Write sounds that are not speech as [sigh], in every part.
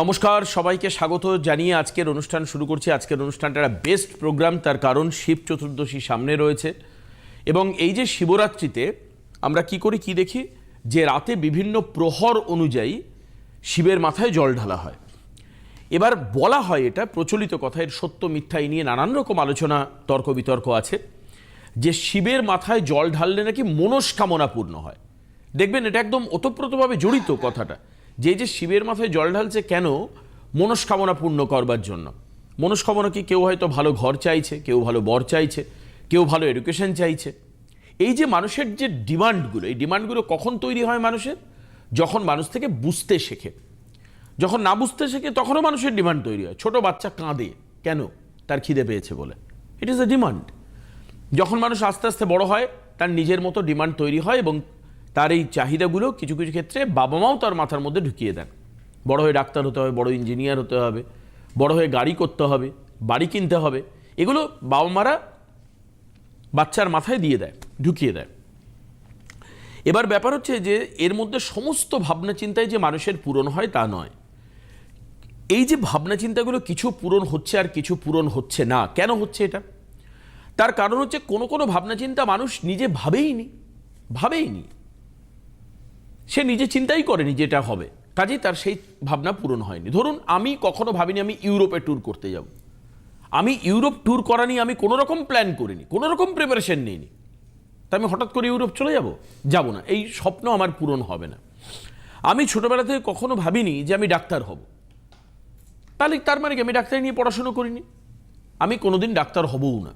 নমস্কার, সবাইকে স্বাগত জানিয়ে আজকের অনুষ্ঠান শুরু করছি। আজকের অনুষ্ঠানটা একটা বেস্ট প্রোগ্রাম তার কারণ শিব চতুর্দশী সামনে রয়েছে। এবং এই যে শিবরাত্রিতে আমরা কি করি, কি দেখি? যে রাতে বিভিন্ন প্রহর অনুযায়ী শিবের মাথায় জল ঢালা হয়। এবার বলা হয় এটা, প্রচলিত কথা, এর সত্য মিথ্যা এই নিয়ে নানান রকম আলোচনা তর্ক বিতর্ক আছে। যে শিবের মাথায় জল ঢাললে নাকি মনস্কামনা পূর্ণ হয়। দেখবেন এটা একদম ওতপ্রোতভাবে জড়িত কথাটা। যে যে শিবের মাথায় জল ঢালছে কেন মনস্কামনা পূর্ণ করবার জন্য? মনস্কামনা কি কেউ হয়তো ভালো ঘর চাইছে, কেউ ভালো বর চাইছে, কেউ ভালো এডুকেশন চাইছে? এই যে মানুষের যে ডিমান্ডগুলো, এই ডিমান্ডগুলো কখন তৈরি হয় মানুষের? যখন মানুষ থেকে বুঝতে শেখে। যখন না বুঝতে শেখে, তখনও মানুষের ডিমান্ড তৈরি হয়। ছোট বাচ্চা কাঁদে, কেন? তার খিদে পেয়েছে বলে। ইট ইজ এ ডিমান্ড যখন মানুষ আস্তে আস্তে বড় হয়, তার নিজের মতো ডিমান্ড তৈরি হয় এবং তার এই চাহিদাগুলো কিছু কিছু ক্ষেত্রে বাবা মাও তার মাথার মধ্যে ঢুকিয়ে দেন। বড় হয়ে ডাক্তার হতে হবে, বড় ইঞ্জিনিয়ার হতে হবে, বড় হয়ে গাড়ি করতে হবে, বাড়ি কিনতে হবে, এগুলো বাবা মারা বাচ্চার মাথায় দিয়ে দেয়, ঢুকিয়ে দেয়। এবার ব্যাপার হচ্ছে যে এর মধ্যে সমস্ত ভাবনা চিন্তায় যে মানুষের পূরণ হয় তা নয়। এই যে ভাবনা চিন্তাগুলো কিছু পূরণ হচ্ছে আর কিছু পূরণ হচ্ছে না, কেন হচ্ছে এটা? তার কারণ হচ্ছে কোনো কোনো ভাবনা চিন্তা মানুষ নিজে ভাবেই নি ভাবেইনি ভাবেইনি সে নিজে চিন্তাই করেনি যেটা হবে। কাজেই তার সেই ভাবনা পূরণ হয়নি। ধরুন, আমি কখনো ভাবিনি আমি ইউরোপে ট্যুর করতে যাব। আমি ইউরোপ ট্যুর করা নিয়ে আমি কোনো রকম প্ল্যান করিনি, কোনো রকম প্রিপারেশন নিইনি। তা আমি হঠাৎ করে ইউরোপ চলে যাব? যাব না। এই স্বপ্ন আমার পূরণ হবে না। আমি ছোটবেলা থেকে কখনো ভাবিনি যে আমি ডাক্তার হব। তাহলে তার মানে কি? আমি ডাক্তারি নিয়ে পড়াশুনো করিনি? আমি কোনোদিন ডাক্তার হবও না।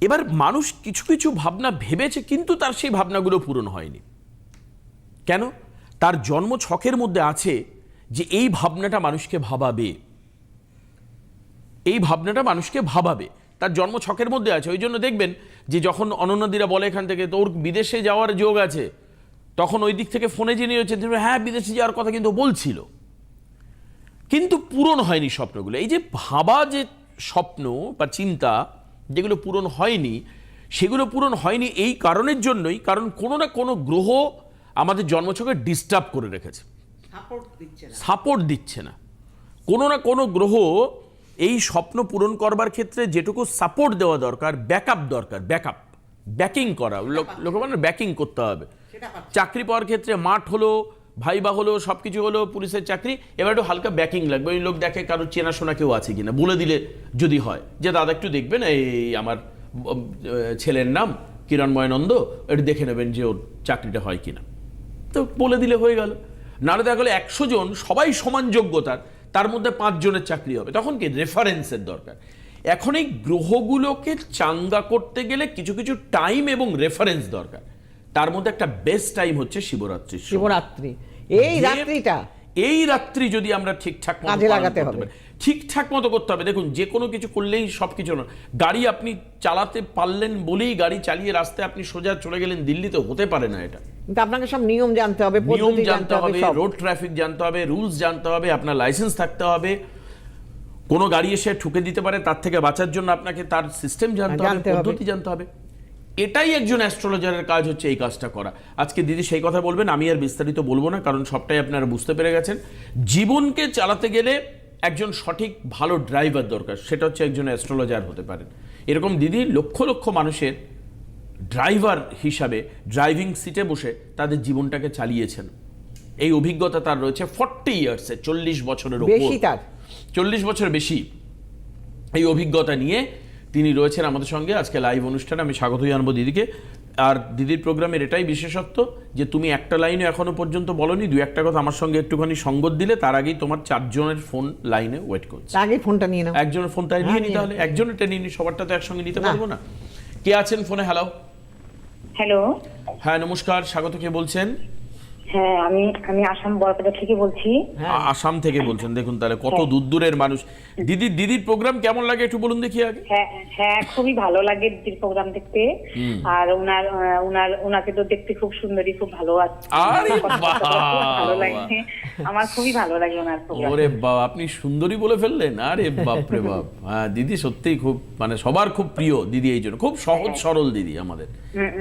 এবার মানুষ কিছু কিছু ভাবনা ভেবেছে, কিন্তু তার সেই ভাবনাগুলো পূরণ হয়নি। কেন? তার জন্ম ছকের মধ্যে আছে যে এই ভাবনাটা মানুষকে ভাবাবে। এই ভাবনাটা মানুষকে ভাবাবে। তার জন্ম ছকের মধ্যে আছে। ওই জন্য দেখবেন যে যখন অনন্যদিরা বলে এখান থেকে, তোর বিদেশে যাওয়ার যোগ আছে। তখন ওই দিক থেকে ফোনে জেনে হচ্ছে হ্যাঁ বিদেশে যাওয়ার কথা কিন্তু বলছিল। কিন্তু পূরণ হয়নি স্বপ্নগুলো। এই যে ভাবা যে স্বপ্ন বা চিন্তা যেগুলো পূরণ হয়নি, সেগুলো পূরণ হয়নি এই কারণের জন্যই, কারণ কোনো না কোনো গ্রহ আমাদের জন্মছকে ডিস্টার্ব করে রেখেছে। সাপোর্ট দিচ্ছে না। কোনো না কোনো গ্রহ এই স্বপ্ন পূরণ করবার ক্ষেত্রে যেটুকু সাপোর্ট দেওয়া দরকার ব্যাকআপ দরকার ব্যাকআপ ব্যাকিং করা। লোক- মানে ব্যাকিং করতে হবে। চাকরি পাওয়ার ক্ষেত্রে মাঠ হলো ভাইবা হলো সব কিছু হলো পুলিশের চাকরি এবার একটু হালকা ব্যাকিং লাগবে। ওই লোক দেখে কারোর চেনাশোনা কেউ আছে কিনা বলে দিলে যদি হয়। যে দাদা একটু দেখবেন এই আমার ছেলের নাম কিরণময় নন্দ একটু দেখে নেবেন যে ওর চাকরিটা হয় কিনা। তো বলে দিলে হয়ে গেল। নাহলে দেখা গেলো একশো জন সবাই সমান যোগ্যতার তার মধ্যে পাঁচজনের চাকরি হবে। তখন কি? রেফারেন্সের দরকার। এখন এই গ্রহগুলোকে চাঙ্গা করতে গেলে কিছু কিছু টাইম এবং রেফারেন্স দরকার। তার মধ্যে একটা বেস্ট টাইম হচ্ছে শিবরাত্রি শিবরাত্রি। এই রাত্রিটা এই রাত্রি যদি আমরা ঠিকঠাক কাজে লাগাতে হবে। ঠিকঠাক মতো করতে হবে। দেখুন যে কোনো কিছু করলেই সব কিছু না গাড়ি আপনি চালাতে পারলেন বলেই গাড়ি চালিয়ে রাস্তায় আপনি সোজা চলে গেলেন দিল্লিতে হতে পারে না এটা। আপনাকে সব নিয়ম জানতে হবে নিয়ম জানতে হবে রোড ট্রাফিক জানতে হবে রুলস জানতে হবে আপনার লাইসেন্স থাকতে হবে। কোনো গাড়ি এসে ঠুকে দিতে পারে তার থেকে বাঁচার জন্য আপনাকে তার সিস্টেম জানতে হবে জানতে হবে। পদ্ধতি জানতে হবে। এটাই একজন অ্যাস্ট্রোলজারের কাজ হচ্ছে এই কাজটা করা। আজকে দিদি সেই কথা বলবেন আমি আর বিস্তারিত বলব না কারণ সবটাই আপনারা বুঝতে পেরে গেছেন। জীবনকে চালাতে গেলে একজন সঠিক ভালো ড্রাইভার দরকার সেটা হচ্ছে একজন অ্যাস্ট্রোলজার হতে পারেন। এরকম দিদি লক্ষ লক্ষ মানুষের ড্রাইভার হিসাবে ড্রাইভিং সিটে বসে তাদের জীবনটাকে চালিয়েছেন। এই অভিজ্ঞতা তার রয়েছে ফর্টি ইয়ার্সে চল্লিশ বছরের বেশি তার। চল্লিশ বছর বেশি। এই অভিজ্ঞতা নিয়ে তিনি রয়েছেন আমাদের সঙ্গে। আজকে লাইভ অনুষ্ঠানে আমি স্বাগত জানাব দিদিকে। আর দিদির প্রোগ্রামের এটাই বিশেষত্ব যে তুমি একটা লাইনে এখনও পর্যন্ত বলনি দু একটা কথা আমার সঙ্গে একটুখানি সঙ্গত দিলে তার আগেই তোমার চারজনের ফোন লাইনে ওয়েট করছে। আগে ফোনটা নিয়ে নাও। একজনের ফোন তাই নিয়ে নি নিতে নিয়ে হলে একজনের টেনে নিয়ে সবারটা তো একসঙ্গে নিতে পারব না। কে আছেন ফোনে? হ্যালো হ্যালো হ্যাঁ নমস্কার স্বাগত কে বলছেন? হ্যাঁ আমি আমি আসাম বরপেটা থেকে বলছি। হ্যাঁ আসাম থেকে বলছেন। দেখুন তাহলে কত দূর দূরের মানুষ। দিদি দিদির প্রোগ্রাম কেমন লাগে একটু বলুন দেখি আগে? হ্যাঁ হ্যাঁ খুবই ভালো লাগে দিদির প্রোগ্রাম দেখতে। আর ওনার ওনার ওনাকে তো দেখতে খুব সুন্দরী খুব ভালো আছে আরে ভালো লাগে। আমার খুবই ভালো লাগে ওনার প্রোগ্রাম ওরে বাবা আপনি সুন্দরী বলে ফেললেন। আরে বাপ রে বাপ। হ্যাঁ দিদি সত্যিই খুব মানে সবার খুব প্রিয় দিদি এই জন্য। খুব সহজ সরল দিদি আমাদের।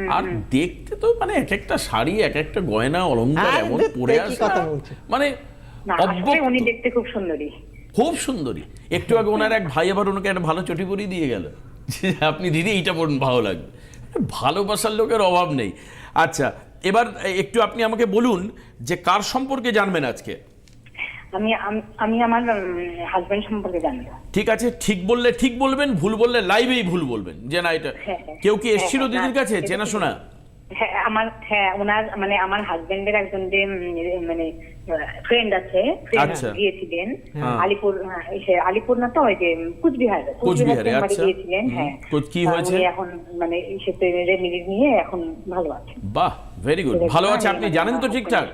আর দেখতে তো মানে এক একটা শাড়ি এক একটা গয়না অলংকার হ্যাঁ, এমন পরে আসে? মানে। উনি দেখতে খুব সুন্দরী। খুব সুন্দরী। একটু আগে ওনার এক ভাই আবার ওনাকে একটা ভালো চটি পরিয়ে দিয়ে গেল। [laughs] আপনি দিদি এইটা পড়ুন ভালো লাগবে। ভালোবাসার লোকের অভাব নেই। আচ্ছা এবার একটু আপনি আমাকে বলুন যে কার সম্পর্কে জানবেন আজকে? আমি আমি আমার হাজবেন্ড সম্পর্কে জানব ঠিক আছে ঠিক বললে ঠিক বলবেন ভুল বললে লাইভেই ভুল বলবেন। যে না এটা হ্যাঁ, হ্যাঁ। কেউ কি এসেছিল হ্যাঁ, দিদির কাছে? চেনাশোনা হ্যাঁ। আমার হ্যাঁ ওনার মানে আমার হাজবেন্ডের একজন যে মানে ফ্রেন্ড আছে আচ্ছা। গিয়েছিলেন। আলিপুর আলিপুর না তো ওই যে কুচবিহার কোচবিহারে, আচ্ছা। গিয়েছিলেন হ্যাঁ। কো- হয়েছে? এখন মানে সেতে রেমিডি নিয়ে এখন ভালো আছে। বাহ ভেরি গুড ভালো আছে আপনি জানেন তো ঠিকঠাক?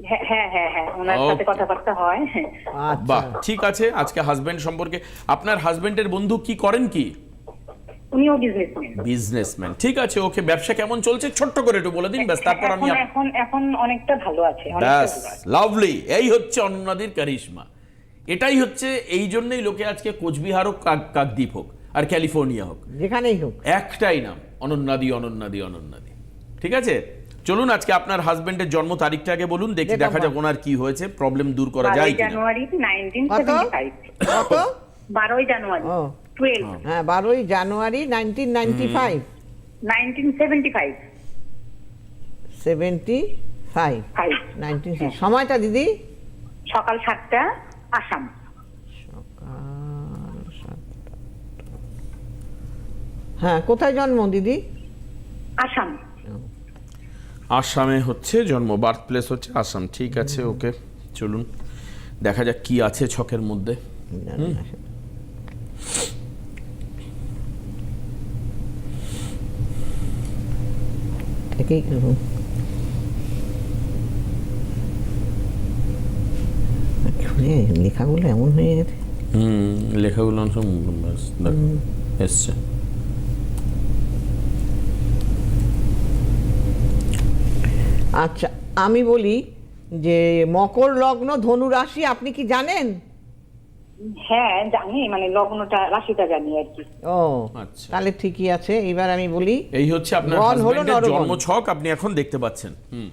হ্যাঁ হ্যাঁ হ্যাঁ ওনার সাথে কথাবার্তা বাহ আচ্ছা। ঠিক আছে আজকে হাজবেন্ড সম্পর্কে। আপনার হাজবেন্ডের বন্ধু কি করেন কি? উনিও বিজনেসম্যান বিজনেসম্যান ঠিক আছে ওকে ব্যবসা কেমন চলছে? ছোট্ট করে একটু বলে দিন ব্যাস তারপর আমি এখন এখন এখন অনেকটা ভালো আছে ব্যাস লাভলি এই হচ্ছে অনন্যাদির কারিশমা এটাই হচ্ছে এই জন্যই লোকে আজকে কোচবিহার হোক কাকদ্বীপ হোক আর ক্যালিফোর্নিয়া হোক। যেখানেই হোক। একটাই নাম অনন্যাদি অনন্যাদি অনন্যাদি ঠিক আছে? চলুন আজকে আপনার হাজবেন্ডের জন্ম তারিখটা আগে বলুন দেখি দেখা যাক ওনার কি হয়েছে প্রবলেম দূর করা যায় কিনা। জানুয়ারি নাইনটিন কত? জানুয়ারি ও। টুয়েলভ হ্যাঁ। বারোই জানুয়ারি nineteen ninety five nineteen seventy five seventy five five nineteen সময়টা দিদি? সকাল সাতটা আসাম। সকাল সাতটা। হ্যাঁ কোথায় জন্ম দিদি? আসাম। আসামে হচ্ছে জন্ম বার্থ প্লেস হচ্ছে আসাম। ঠিক আছে ওকে চলুন। দেখা যাক কি আছে ছকের মধ্যে। থেকেই লেখাগুলো এমন হয়ে গেছে। হুম লেখাগুলো এসছে। আচ্ছা আমি বলি যে মকর লগ্ন ধনু রাশি আপনি কি জানেন? হ্যাঁ জানি মানে লগ্নটা রাশিটা জানি আর কি। ও আচ্ছা। তাহলে ঠিকই আছে। এবার আমি বলি এই হচ্ছে আপনার হলো জন্ম ছক আপনি এখন দেখতে পাচ্ছেন। হুম।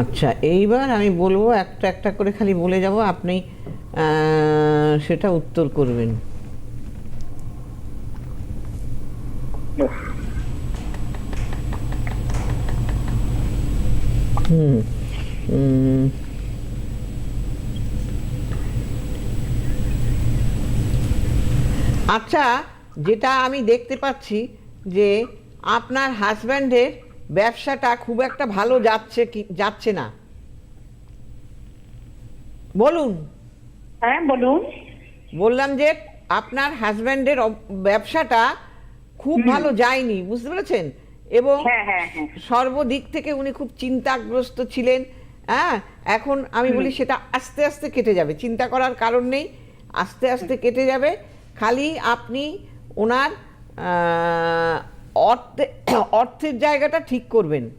আচ্ছা এইবার আমি বলব একটা একটা করে খালি বলে যাব, আপনি সেটা উত্তর করবেন। হুম। আচ্ছা যেটা আমি দেখতে পাচ্ছি যে আপনার হাজব্যান্ডের ব্যবসাটা খুব একটা ভালো যাচ্ছে কি যাচ্ছে না। বলুন। হ্যাঁ বলুন। বললাম যে আপনার হাজব্যান্ডের ব্যবসাটা খুব ভালো যায়নি বুঝতে পেরেছেন? এবং হ্যাঁ হ্যাঁ হ্যাঁ। সর্বদিক থেকে উনি খুব চিন্তাগ্রস্ত ছিলেন হ্যাঁ? এখন আমি বলি সেটা আস্তে আস্তে কেটে যাবে চিন্তা করার কারণ নেই আস্তে আস্তে কেটে যাবে। খালি আপনি ওনার আহ, অর্থে অর্থের জায়গাটা ঠিক করবেন।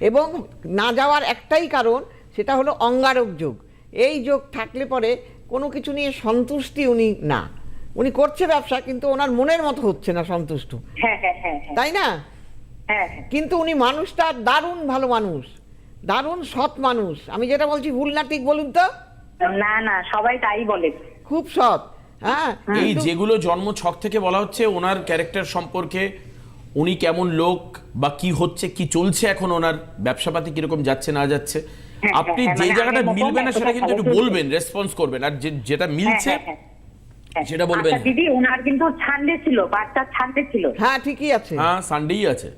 এবং না যাওয়ার একটাই কারণ সেটা হলো অঙ্গারক যোগ। এই যোগ থাকলে পরে কোনো কিছু নিয়ে সন্তুষ্টি উনি না। উনি করছে ব্যবসা কিন্তু ওনার মনের মতো হচ্ছে না সন্তুষ্ট। হ্যাঁ হ্যাঁ হ্যাঁ তাই না? কিন্তু উনি মানুষটা দারুণ ভালো মানুষ দারুণ সৎ মানুষ। আমি যেটা বলছি ভুল না ঠিক বলুন তো? না না সবাই তাই বলে। খুব সৎ। হ্যাঁ এই যেগুলো জন্ম ছক থেকে বলা হচ্ছে ওনার ক্যারেক্টার সম্পর্কে উনি কেমন লোক বা কি হচ্ছে কি চলছে এখন ওনার ব্যবসাপাতি কীরকম যাচ্ছে না যাচ্ছে হ্যাঁ, আপনি হ্যাঁ, যে মানে জায়গাটা মিলবে না সেটা কিন্তু একটু বলবেন রেসপন্স করবেন আর যে- যেটা হ্যাঁ, মিলছে হ্যাঁ, হ্যাঁ, হ্যাঁ। সেটা বলবেন। আচ্ছা, দিদি ওনার কিন্তু ছান্ডে ছিল ছান্ডে ছিল। হ্যাঁ ঠিকই আছে। হ্যাঁ সানডেই আছে।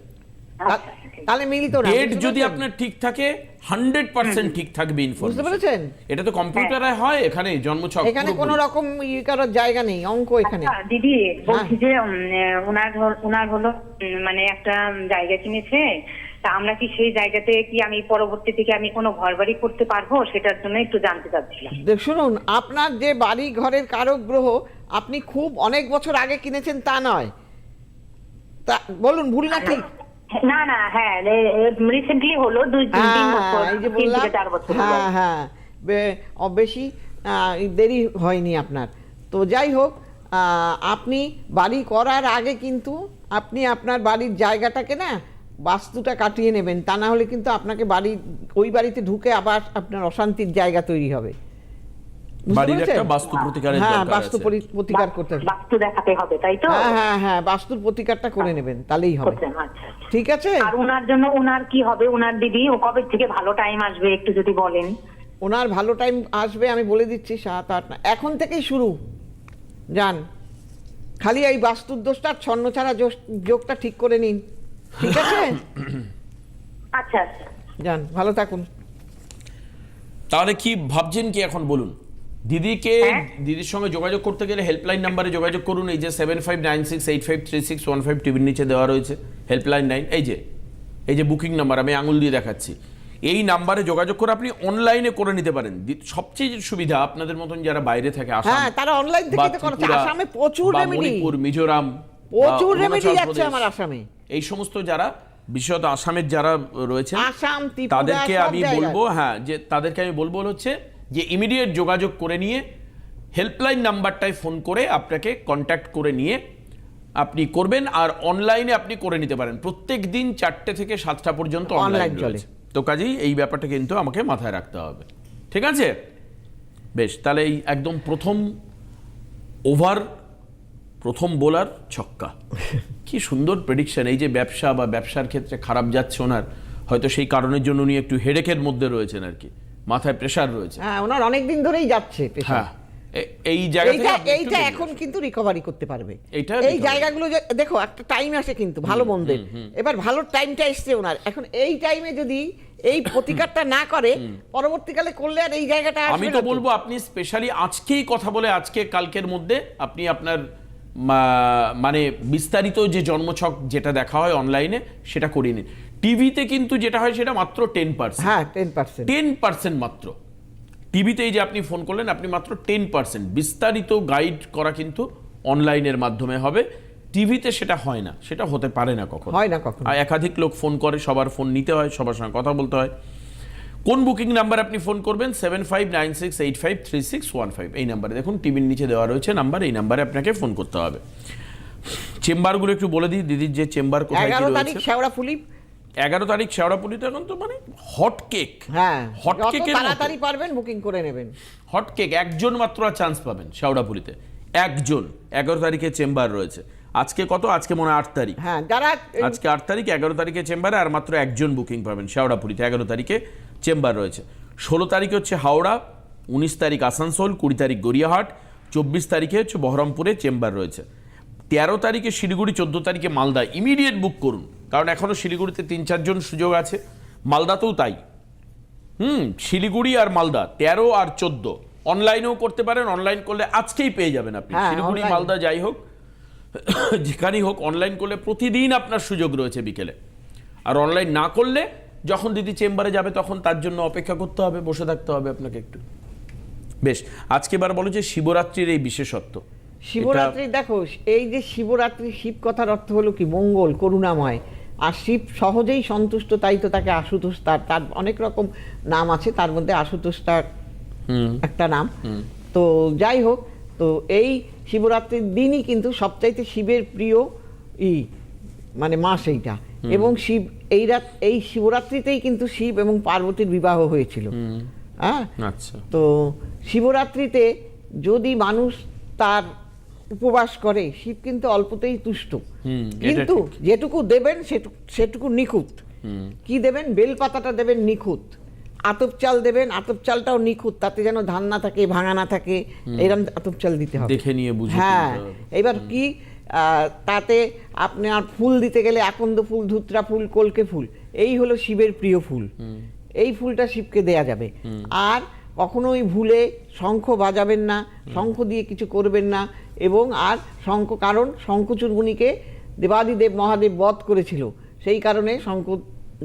আচ্ছা, তাহলে মিলিত না ডেট যদি আপনার ঠিক থাকে হান্ড্রেড পার্সেন্ট ঠিক থাকবে বুঝতে পেরেছেন? এটা তো কম্পিউটারে হয়। এখানে জন্ম ছক এখানে। কোনো রকম ইয়ে করার জায়গা নেই অঙ্ক এখানে। আচ্ছা, দিদি বলছি যে ওনার ওনার হলো মানে একটা জায়গা কিনেছে তা আমরা কি সেই জায়গাতে কি আমি পরবর্তী থেকে আমি কোনো ঘর বাড়ি করতে পারব? সেটার জন্য একটু জানতে চাচ্ছিলাম। দেখ, শুনুন আপনার যে বাড়ি ঘরের কারক গ্রহ আপনি খুব অনেক বছর আগে কিনেছেন তা নয়। তা বলুন ভুল না ঠিক? না না হ্যাঁ রিসেন্টলি হলো দুই তিন হ্যাঁ বছর তিন থেকে চার বছর হ্যাঁ হ্যাঁ বেশি দেরি হয়নি আপনার। তো যাই হোক আহ, আপনি বাড়ি করার আগে কিন্তু আপনি আপনার বাড়ির জায়গাটাকে না বাস্তুটা কাটিয়ে নেবেন। তা না হলে কিন্তু আপনাকে বাড়ি ওই বাড়িতে ঢুকে আবার আপনার অশান্তির জায়গা তৈরি হবে। বাড়ির একটা বাস্তু প্রতিকারের হ্যাঁ দরকার বাস্তু প্রতিকার করতে হবে। বাস্তু দেখাতে হবে তাই তো? হ্যাঁ হ্যাঁ হ্যাঁ বাস্তুর প্রতিকারটা করে নেবেন তাহলেই হবে। আচ্ছা আচ্ছা। ঠিক আছে? আর ওনার জন্য ওনার কি হবে? ওনার দিদি ও কবে থেকে ভালো টাইম আসবে একটু যদি বলেন? ওনার ভালো টাইম আসবে আমি বলে দিচ্ছি সাত আট না এখন থেকেই শুরু। যান। খালি এই বাস্তুর দোষটা আর ছন্ন ছাড়া যোগটা ঠিক করে নিন। ঠিক আছে? আচ্ছা আচ্ছা। যান ভালো থাকুন। তাহলে কি ভাবছেন কি এখন বলুন? দিদিকে হ্যাঁ। দিদির সঙ্গে যোগাযোগ করতে গেলে হেল্পলাইন নাম্বারে যোগাযোগ করুন। এই যে seven five nine six eight five three six one five টিভির নিচে দেওয়া রয়েছে হেল্পলাইন নাইন এই যে এই যে বুকিং নাম্বার আমি আঙুল দিয়ে দেখাচ্ছি। এই নাম্বারে যোগাযোগ করে আপনি অনলাইনে করে নিতে পারেন। সবচেয়ে সুবিধা আপনাদের মতন যারা বাইরে থাকে আসাম হ্যাঁ, তারা তো করাচ্ছে। আসামে প্রচুর মণিপুর মিজোরাম প্রচুর রেমেডি যাচ্ছে আমার আসামে। এই সমস্ত যারা বিশেষত আসামের যারা রয়েছে আসাম ত্রিপুরা তাদেরকে আমি বলব হ্যাঁ যে তাদেরকে আমি বলব হচ্ছে যে ইমিডিয়েট যোগাযোগ করে নিয়ে হেল্পলাইন নাম্বারটায় ফোন করে আপনাকে কন্ট্যাক্ট করে নিয়ে আপনি করবেন আর অনলাইনে আপনি করে নিতে পারেন। প্রত্যেক দিন চারটে থেকে সাতটা পর্যন্ত অনলাইন চলে। তো কাজেই এই ব্যাপারটা কিন্তু আমাকে মাথায় রাখতে হবে। ঠিক আছে? বেশ তাহলে এই একদম প্রথম ওভার প্রথম বোলার ছক্কা। [laughs] কি সুন্দর প্রেডিকশন এই যে ব্যবসা বা ব্যবসার ক্ষেত্রে খারাপ যাচ্ছে ওনার হয়তো সেই কারণের জন্য উনি একটু হেডেকের মধ্যে রয়েছেন আর কি। মাথায় প্রেশার রয়েছে। হ্যাঁ ওনার অনেক দিন ধরেই যাচ্ছে হ্যাঁ এই জায়গা থেকে এইটা এখন কিন্তু রিকভারি করতে পারবে। এইটা এই জায়গাগুলো দেখো একটা টাইম আসে কিন্তু ভালো মন্দের। এবার ভালো টাইমটা এসছে ওনার। এখন এই টাইমে যদি এই প্রতিকারটা না করে পরবর্তীকালে করলে আর এই জায়গাটা আমি তো বলব আপনি স্পেশালি আজকেই কথা বলে আজকে কালকের মধ্যে আপনি আপনার মানে বিস্তারিত যে জন্মছক যেটা দেখা হয় অনলাইনে সেটা করিয়ে নিন। টিভিতে কিন্তু যেটা হয় সেটা মাত্র টেন পার্সেন্ট হ্যাঁ টেন পার্সেন্ট টেন পার্সেন্ট মাত্র। টিভিতে যে আপনি ফোন করলেন আপনি মাত্র টেন পার্সেন্ট বিস্তারিত গাইড করা কিন্তু অনলাইনের মাধ্যমে হবে। টিভিতে সেটা হয় না সেটা হতে পারে না কখনো। হয় না কখনো। আর একাধিক লোক ফোন করে সবার ফোন নিতে হয় সবার সঙ্গে কথা বলতে হয়। কোন বুকিং নাম্বার আপনি ফোন করবেন? Seven five nine six eight five three six one five এই নাম্বারে দেখুন টিভির নিচে দেওয়া রয়েছে নাম্বার এই নাম্বারে আপনাকে ফোন করতে হবে। চেম্বারগুলো একটু বলে দিই দিদির যে চেম্বার কোথায় এগারো তারিখ রয়েছে। শেওড়া ফুলি এগারো তারিখ শেওড়াপুলিতে এখন তো মানে হট কেক হ্যাঁ হট কেকের তাড়াতাড়ি পারবেন বুকিং করে নেবেন। হট কেক একজন মাত্র চান্স পাবেন শেওড়াপুলিতে একজন এগারো তারিখে চেম্বার রয়েছে। আজকে কত? আজকে মনে হয় আট তারিখ। হ্যাঁ যারা আজকে আট তারিখ এগারো তারিখে চেম্বারে আর মাত্র একজন বুকিং পাবেন শেওড়াপুরিতে এগারো তারিখে চেম্বার রয়েছে। ষোলো তারিখে হচ্ছে হাওড়া উনিশ তারিখ আসানসোল কুড়ি তারিখ গড়িয়াহাট চব্বিশ তারিখে হচ্ছে বহরমপুরে চেম্বার রয়েছে। তেরো তারিখে শিলিগুড়ি চোদ্দ তারিখে মালদা। ইমিডিয়েট বুক করুন। কারণ এখনও শিলিগুড়িতে তিন চারজন সুযোগ আছে। মালদাতেও তাই। হুম শিলিগুড়ি আর মালদা তেরো আর চোদ্দ। অনলাইনেও করতে পারেন অনলাইন করলে আজকেই পেয়ে যাবেন আপনি। হ্যাঁ, শিলিগুড়ি মালদা যাই হোক [coughs] যেখানেই হোক অনলাইন করলে প্রতিদিন আপনার সুযোগ রয়েছে বিকেলে। আর অনলাইন না করলে যখন দিদি চেম্বারে যাবে তখন তার জন্য অপেক্ষা করতে হবে বসে থাকতে হবে আপনাকে একটু। বেশ আজকে এবার বলো যে শিবরাত্রির এই বিশেষত্ব। শিবরাত্রি দেখো এই যে শিবরাত্রি শিব কথার অর্থ হলো কি? মঙ্গল করুণাময়। আর শিব সহজেই সন্তুষ্ট তাই তো তাকে আশুতোষ তার তার অনেক রকম নাম আছে তার মধ্যে আশুতোষটা একটা নাম। তো যাই হোক তো এই শিবরাত্রির দিনই কিন্তু সবচাইতে শিবের প্রিয় ই মানে মাস এইটা। এবং শিব এই রাত এই শিবরাত্রিতেই কিন্তু শিব এবং পার্বতীর বিবাহ হয়েছিল। হ্যাঁ? আচ্ছা। তো শিবরাত্রিতে যদি মানুষ তার উপবাস করে শিব কিন্তু অল্পতেই তুষ্ট। কিন্তু যেটুকু দেবেন সেটুকু নিখুঁত। কি দেবেন? বেলপাতাটা দেবেন নিখুঁত। আতপ চাল দেবেন আতপ চালটাও নিখুঁত তাতে যেন ধান না থাকে ভাঙা না থাকে এরকম আতপ চাল দিতে হবে। দেখে নিয়ে বুঝে হ্যাঁ। এবার কি? আহ, তাতে আপনার ফুল দিতে গেলে আকন্দ ফুল ধুত্রা ফুল কলকে ফুল এই হলো শিবের প্রিয় ফুল। এই ফুলটা শিবকে দেয়া যাবে। আর কখনোই ভুলে শঙ্খ বাজাবেন না শঙ্খ দিয়ে কিছু করবেন না এবং আর শঙ্খ কারণ শঙ্খচূর্মণিকে দেবাদিদেব মহাদেব বধ করেছিল সেই কারণে শঙ্খ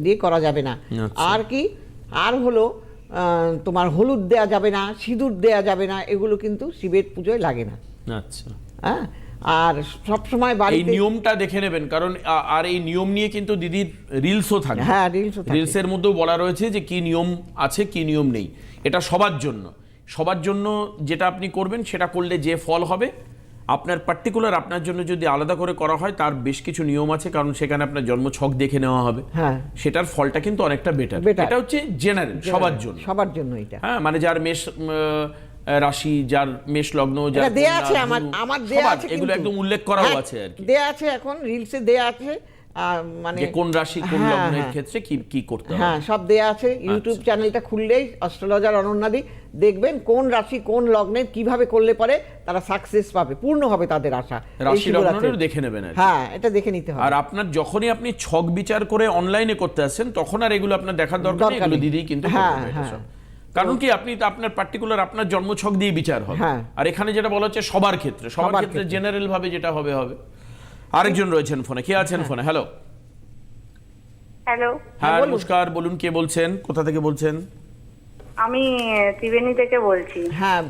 দিয়ে করা যাবে না। আচ্ছা। আর কি? আর হলো তোমার হলুদ দেয়া যাবে না সিঁদুর দেয়া যাবে না এগুলো কিন্তু শিবের পুজোয় লাগে না। আচ্ছা। হ্যাঁ আর সবসময় এই বাড়িতে নিয়মটা দেখে নেবেন কারণ আর এই নিয়ম নিয়ে কিন্তু দিদির রিলসও থাকে। হ্যাঁ রিলসও রিলসের মধ্যেও বলা রয়েছে যে কি নিয়ম আছে কি নিয়ম নেই। এটা সবার জন্য। সবার জন্য যেটা আপনি করবেন সেটা করলে যে ফল হবে আপনার পার্টিকুলার আপনার জন্য যদি আলাদা করে করা হয় তার বেশ কিছু নিয়ম আছে কারণ সেখানে আপনার জন্ম ছক দেখে নেওয়া হবে। হ্যাঁ। সেটার ফলটা কিন্তু অনেকটা বেটার এটা হচ্ছে জেনারেল সবার জন্য। সবার জন্য এটা। হ্যাঁ মানে যার মেষ রাশি যার মেষ লগ্ন যার দেয়া আছে আমার আমার দেয়া আছে এগুলো একদম উল্লেখ করাও হ্যাঁ, আছে আর কি। দেয়া আছে এখন রিলসে দেয়া আছে। মানে কোন রাশি কোন হ্যাঁ, লগ্নের হ্যাঁ। ক্ষেত্রে কি কি করতে হবে হ্যাঁ সব দেয়া আছে ইউটিউব চ্যানেলটা খুললেই অস্ট্রোলজার অনন্যাদি দেখবেন কোন রাশি কোন লগ্নের কীভাবে করলে পরে তারা সাকসেস পাবে পূর্ণ হবে তাদের আশা রাশি। দেখে নেবেন হ্যাঁ এটা দেখে নিতে হবে আর আপনার যখনই আপনি ছক বিচার করে অনলাইনে করতে আসছেন তখন আর এগুলো আপনার দেখার দরকার নেই এগুলো দিদি কিন্তু হ্যাঁ, হ্যাঁ। কারণ কি আপনি তো আপনার পার্টিকুলার আপনার জন্ম ছক দিয়ে বিচার হবে হ্যাঁ। আর এখানে যেটা বলা হচ্ছে সবার ক্ষেত্রে সবার ক্ষেত্রে। জেনারেল ভাবে যেটা হবে হবে আরেকজন রয়েছেন ফোনে। কে আছেন ফোনে? হ্যালো হ্যালো হ্যাঁ নমস্কার বলুন কে বলছেন? কোথা থেকে বলছেন? আমি ত্রিবেণী থেকে বলছি। হ্যাঁ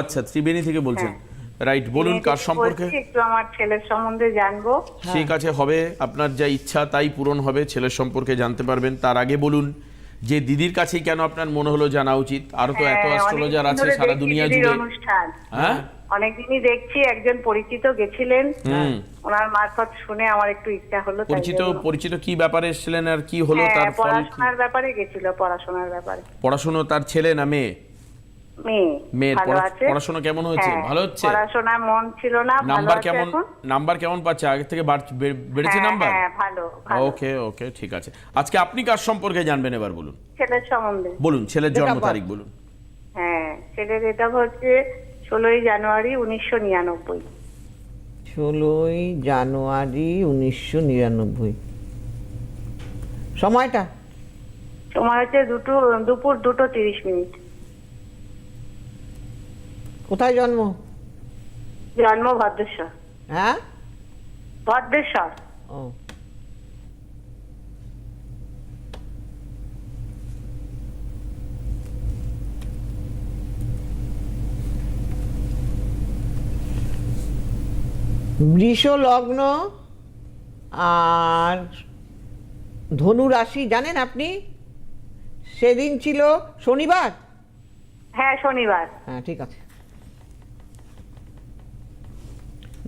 আচ্ছা ত্রিবেণী থেকে বলছেন। রাইট বলুন কার সম্পর্কে? একটু আমার ছেলের সম্বন্ধে জানব। ঠিক আছে হবে। আপনার যা ইচ্ছা তাই পূরণ হবে ছেলের সম্পর্কে জানতে পারবেন। তার আগে বলুন যে দিদির কাছেই কেন আপনার মনে হলো জানা উচিত? আরও তো এত অ্যাস্ট্রোলজার আছে সারা দুনিয়া জুড়ে। অনুষ্ঠান। হ্যাঁ? অনেকদিনই দেখছি একজন পরিচিত গেছিলেন। হুম। ওনার মারফত শুনে আমার একটু ইচ্ছা হলো পরিচিত পরিচিত কি ব্যাপারে এসেছিলেন আর কি হলো হ্যাঁ তার ফল পড়াশোনার ব্যাপারে গেছিল পড়াশোনার ব্যাপারে। পড়াশোনা তার ছেলে না মেয়ে? মেয়ের পড়াশোনা কেমন হয়েছে? হ্যাঁ, ভালো হচ্ছে? পড়াশোনায় মন ছিল না নাম্বার কেমন নাম্বার কেমন পাচ্ছে? আগে থেকে বেড়েছে হ্যাঁ, নাম্বার? হ্যাঁ ভালো ওকে ওকে ঠিক আছে। আজকে আপনি কার সম্পর্কে জানবেন এবার বলুন? ছেলের সম্বন্ধে। বলুন ছেলের জন্ম তারিখ বলুন। হ্যাঁ ছেলের এটা হচ্ছে ষোলোই জানুয়ারি উনিশশো নিরানব্বই। ষোলোই জানুয়ারি উনিশশো নিরানব্বই। সময়টা? সময় হচ্ছে দুটো দুপুর দুটো তিরিশ মিনিট। কোথায় জন্ম? জন্ম ভদ্রেশ্বর। হ্যাঁ? ভদ্রেশ্বর। ও। বৃষ লগ্ন আর ধনু রাশি জানেন আপনি? সেদিন ছিল শনিবার? হ্যাঁ শনিবার। হ্যাঁ ঠিক আছে।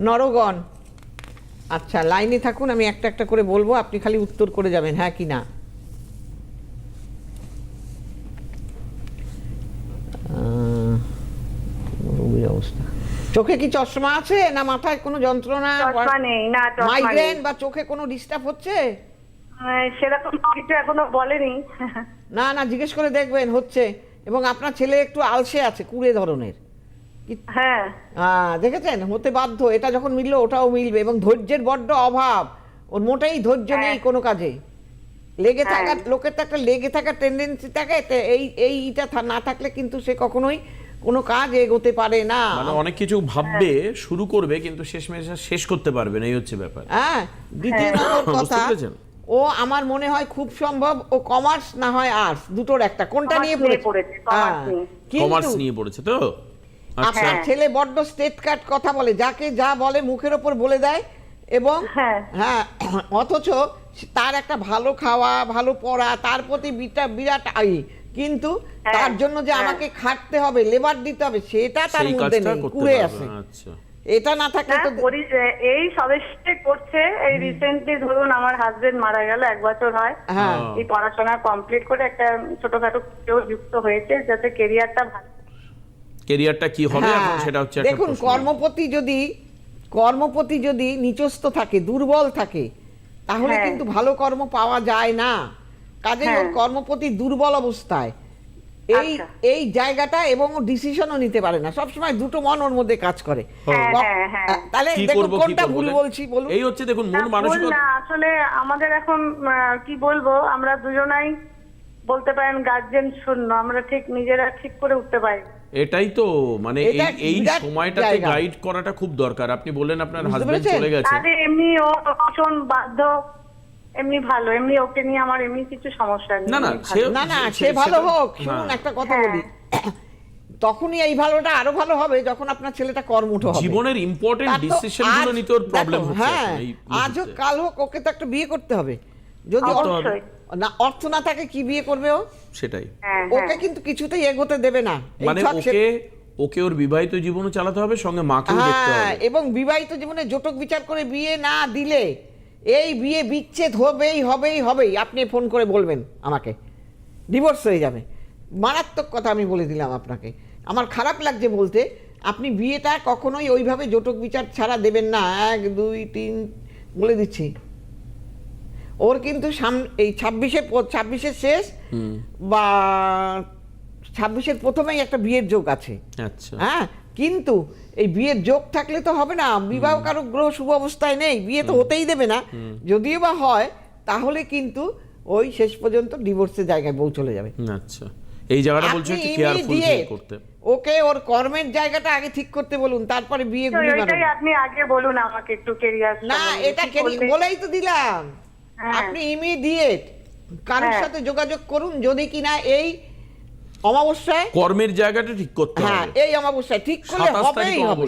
নরগণ। আচ্ছা লাইনে থাকুন আমি একটা একটা করে বলব আপনি খালি উত্তর করে যাবেন হ্যাঁ কি না? অবস্থা। চোখে কি চশমা আছে না মাথায় কোনো যন্ত্রণা? চশমা নেই না মাইগ্রেন বা চোখে কোনো ডিস্টার্ব হচ্ছে? সেরকম কিছু এখনও বলেনি। না না জিজ্ঞেস করে দেখবেন হচ্ছে। এবং আপনার ছেলে একটু আলসে আছে কুড়ে ধরনের। হ্যাঁ। হ্যাঁ দেখেছেন? হতে বাধ্য। এটা যখন মিললো ওটাও মিলবে। এবং ধৈর্যের বড্ড অভাব। ওর মোটেই ধৈর্য নেই হ্যাঁ। কোনো কাজে। লেগে হ্যাঁ। থাকার লোকের তো একটা লেগে থাকার টেন্ডেন্সি থাকে এই এইটা না থাকলে কিন্তু সে কখনোই কোনো কাজ এগোতে পারে না। মানে অনেক কিছু ভাববে শুরু করবে কিন্তু শেষমেশ আর শেষ করতে পারবে না। এই হচ্ছে ব্যাপার। হ্যাঁ দ্বিতীয় নম্বর কথা ও আমার মনে হয় খুব সম্ভব ও কমার্স না হয় আর্টস দুটোর একটা। কোনটা নিয়ে পড়েছে? হ্যাঁ। কমার্স নিয়ে পড়েছে তো? আপনার হ্যাঁ। ছেলে বড্ড স্টেট কাট কথা বলে যাকে যা বলে মুখের ওপর বলে দেয় এবং হ্যাঁ। হ্যাঁ [clears throat] অথচ তার একটা ভালো খাওয়া ভালো পড়া তার প্রতি বিটা- বিরাট আই কিন্তু হ্যাঁ, তার জন্য যে। আমাকে খাটতে হবে লেবার দিতে হবে সেটা তার মধ্যে নেই কুড়ে আছে আচ্ছা এটা না থাকলে তো এই সবে সবে করছে এই রিসেন্টলি ধরুন আমার হাজবেন্ড মারা গেল এক বছর হয় হ্যাঁ হ্যাঁ। এই পড়াশোনা কমপ্লিট করে একটা ছোটখাটো কেউ যুক্ত হয়েছে যাতে কেরিয়ারটা ভালো কেরিয়ারটা কি হবে এখন হ্যাঁ, সেটা হচ্ছে একটা দেখুন কর্মপতি যদি কর্মপতি যদি নিচস্থ থাকে দুর্বল থাকে তাহলে হ্যাঁ। কিন্তু ভালো কর্ম পাওয়া যায় না কাজেই ওর হ্যাঁ। কর্মপতি দুর্বল অবস্থায় এই আচ্ছা। এই জায়গাটা এবং ও ডিসিশনও নিতে পারে না সবসময় দুটো মন ওর মধ্যে কাজ করে হ্যাঁ, হ্যাঁ, হ্যাঁ। তাহলে দেখুন কোনটা ভুল বলছি বলুন এই হচ্ছে দেখুন মন মানসিকতা না আসলে আমাদের এখন আহ, কি বলব আমরা দুজনাই বলতে পারেন গার্জেন শূন্য আমরা ঠিক নিজেরা ঠিক করে উঠতে পারি। এটাই তো মানে এই সময়টাতে গাইড করাটা খুব দরকার। আপনি বললেন আপনার হাজবেন্ড চলে গেছে। আরে এমনি ও ভীষণ বাধ্য এমনি ভালো। এমনি ওকে নিয়ে আমার এমনি কিছু সমস্যা নেই। না, না, সে- ভালো। না না সে- ভালো হোক শুনুন। একটা কথা হ্যাঁ। বলি। তখনই এই ভালোটা আরও ভালো হবে যখন আপনার ছেলেটা কর্মঠ হবে। জীবনের ইম্পর্টেন্ট ডিসিশনগুলো নিতে ওর প্রবলেম হচ্ছে হ্যাঁ আজ হোক কাল হোক ওকে তো একটা বিয়ে করতে হবে। যদি অর্থ- না অর্থ না থাকে কি বিয়ে করবে ও? সেটাই। হ্যাঁ ওকে হ্যাঁ। কিন্তু কিছুতেই এগোতে দেবে না। মানে ওকে ওকে ওর বিবাহিত জীবনও চালাতে হবে সঙ্গে মাকেও দেখতে হ্যাঁ হবে। এবং বিবাহিত জীবনে জটক বিচার করে বিয়ে না দিলে এই বিয়ে বিচ্ছেদ হবেই হবেই হবেই। আপনি ফোন করে বলবেন আমাকে। ডিভোর্স হয়ে যাবে। মারাত্মক কথা আমি বলে দিলাম আপনাকে। আমার খারাপ লাগছে বলতে আপনি বিয়েটা কখনোই ওইভাবে জটক বিচার ছাড়া দেবেন না। এক দুই তিন বলে দিচ্ছি। ওর কিন্তু সাম এই ছাব্বিশের ছাব্বিশের শেষ বা ছাব্বিশের প্রথমেই একটা বিয়ের যোগ আছে। আচ্ছা। হ্যাঁ কিন্তু এই বিয়ের যোগ থাকলে তো হবে না বিবাহ কারও গ্রহ শুভ অবস্থায় নেই বিয়ে তো হতেই দেবে না। যদিও বা হয় তাহলে কিন্তু ওই শেষ পর্যন্ত ডিভোর্সের জায়গায় বউ চলে যাবে। আচ্ছা। এই জায়গাটা বলছো কেয়ারফুল করতে। ওকে ওর কর্মের জায়গাটা আগে ঠিক করতে বলুন তারপরে বিয়ে গুলি আপনি আগে বলুন আমাকে একটু কেরিয়ার না এটা বলেই তো দিলাম। আপনি ইমিডিয়েট কারোর হ্যাঁ। সাথে যোগাযোগ করুন যদি কিনা এই অমাবস্যায় কর্মের জায়গাটা ঠিক করতে হ্যাঁ এই অমাবস্যায় ঠিক করলে হবেই হবে।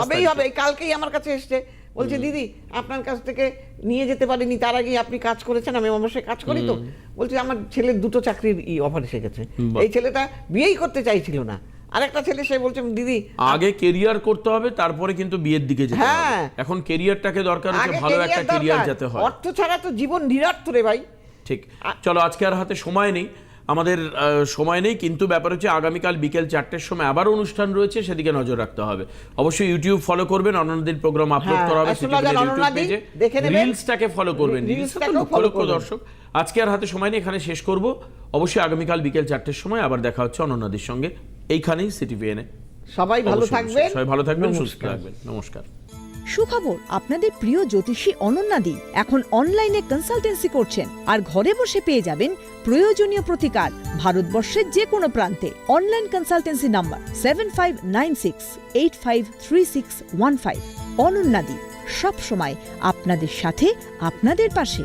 হবেই হবে। কালকেই আমার কাছে এসছে। বলছে দিদি আপনার কাছ থেকে নিয়ে যেতে পারিনি তার আগে আপনি কাজ করেছেন আমি অবশ্যই কাজ করি তো। বলছে আমার ছেলের দুটো চাকরির ই অফার এসে গেছে। এই ছেলেটা বিয়েই করতে চাইছিল না। আরেকটা ছেলে সে বলছে দিদি আগে কেরিয়ার করতে হবে তারপরে কিন্তু বিয়ের দিকে যেতে হ্যাঁ। এখন কেরিয়ারটাকে দরকার হচ্ছে ভালো একটা কেরিয়ার। যাতে হয়। অর্থ ছাড়া তো জীবন নিরার্থ রে ভাই। ঠিক। চলো আজকে আর হাতে সময় নেই। আমাদের সময় নেই কিন্তু ব্যাপার হচ্ছে আগামীকাল বিকেল চারটের সময় আবার অনুষ্ঠান রয়েছে সেদিকে নজর রাখতে হবে। অবশ্যই ইউটিউব ফলো করবেন অনন্যদিন প্রোগ্রাম আপলোড হ্যাঁ, করা হবে। রিলসটাকে ফলো করবেন লক্ষ দর্শক। আজকে আর হাতে সময় নেই এখানে শেষ করব। অবশ্যই আগামীকাল বিকেল চারটের সময় আবার দেখা হচ্ছে অনন্যাদির সঙ্গে। এইখানেই সিটিভিএনে সবাই ভালো থাকবেন। সবাই ভালো থাকবেন সুস্থ থাকবেন। নমস্কার। সুখবর আপনাদের প্রিয় জ্যোতিষী অনন্যাদি এখন অনলাইনে কনসালটেন্সি করছেন আর ঘরে বসে পেয়ে যাবেন প্রয়োজনীয় প্রতিকার ভারতবর্ষের যে কোনো প্রান্তে online consultancy number seven five nine six eight five three six one five অনন্যাদি সবসময় আপনাদের সাথে আপনাদের পাশে।